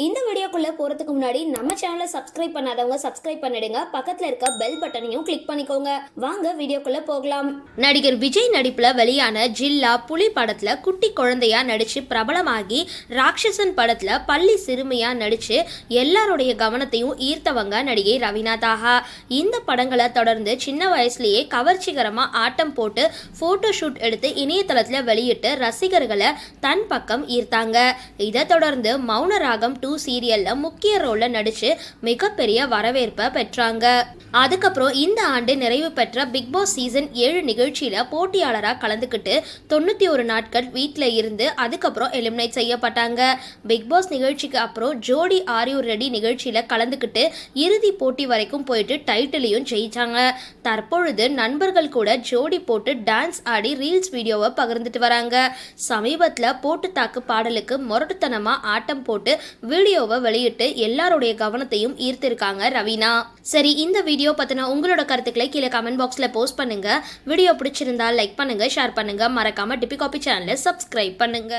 இந்த வீடியோக்குள்ள போறதுக்கு முன்னாடி நம்ம சேனலை சப்ஸ்கிரைப் பண்ணாதவங்க சப்ஸ்கிரைப் பண்ணிடுங்க. பக்கத்துல இருக்க பெல் பட்டனையும் கிளிக் பண்ணிக்கோங்க. வாங்க வீடியோக்குள்ள போகலாம். நடிகர் விஜய் நடிப்புல வெளியான ஜில்லா புலி படத்துல குட்டி குழந்தையா நடிச்சு பிரபலமாகி ராட்சசன் படத்துல பள்ளி சிறுமியா நடிச்சு எல்லாருடைய கவனத்தையும் ஈர்த்தவங்க நடிகை ரவீனா தாஹா இந்த படங்களை தொடர்ந்து சின்ன வயசுலயே கவர்ச்சிகரமா ஆட்டம் போட்டு போட்டோ ஷூட் எடுத்து இணையதளத்துல வெளியிட்டு ரசிகர்களை தன் பக்கம் ஈர்த்தாங்க. இதை தொடர்ந்து மௌன ராகம் டூ சீரியல்ல முக்கிய ரோல்ல நடிச்சு மிகப்பெரிய வரவேற்பை பெற்றாங்க. அதுக்கப்புறம் இந்த ஆண்டு நிறைவு பெற்ற பிக் பாஸ் சீசன் ஏழு நிகழ்ச்சியில போட்டியாளராக கலந்துக்கிட்டு தொண்ணூத்தி ஒரு நாட்கள் வீட்டில் இருந்து அதுக்கப்புறம் எலிமினேட் செய்யப்பட்டாங்க. பிக் பாஸ் நிகழ்ச்சிக்கு அப்புறம் ஜோடி ஆரியூர் ரெடி நிகழ்ச்சியில கலந்துக்கிட்டு இறுதி போட்டி வரைக்கும் போயிட்டு டைட்டிலையும் ஜெயிச்சாங்க. தற்பொழுது நண்பர்கள் கூட ஜோடி போட்டு டான்ஸ் ஆடி ரீல்ஸ் வீடியோவை பகிர்ந்துட்டு வராங்க. சமீபத்தில் போட்டு தாக்கு பாடலுக்கு முரட்டுத்தனமாக ஆட்டம் போட்டு வீடியோவை வெளியிட்டு எல்லாருடைய கவனத்தையும் ஈர்த்திருக்காங்க ரவீனா. சரி இந்த வீடியோ பற்றின உங்களோட கருத்துக்களை கீழே கமெண்ட் பாக்ஸில் போஸ்ட் பண்ணுங்க. வீடியோ பிடிச்சிருந்தா லைக் பண்ணுங்க ஷேர் பண்ணுங்க. மறக்காம டிபி காபி சேனலை சப்ஸ்கிரைப் பண்ணுங்க.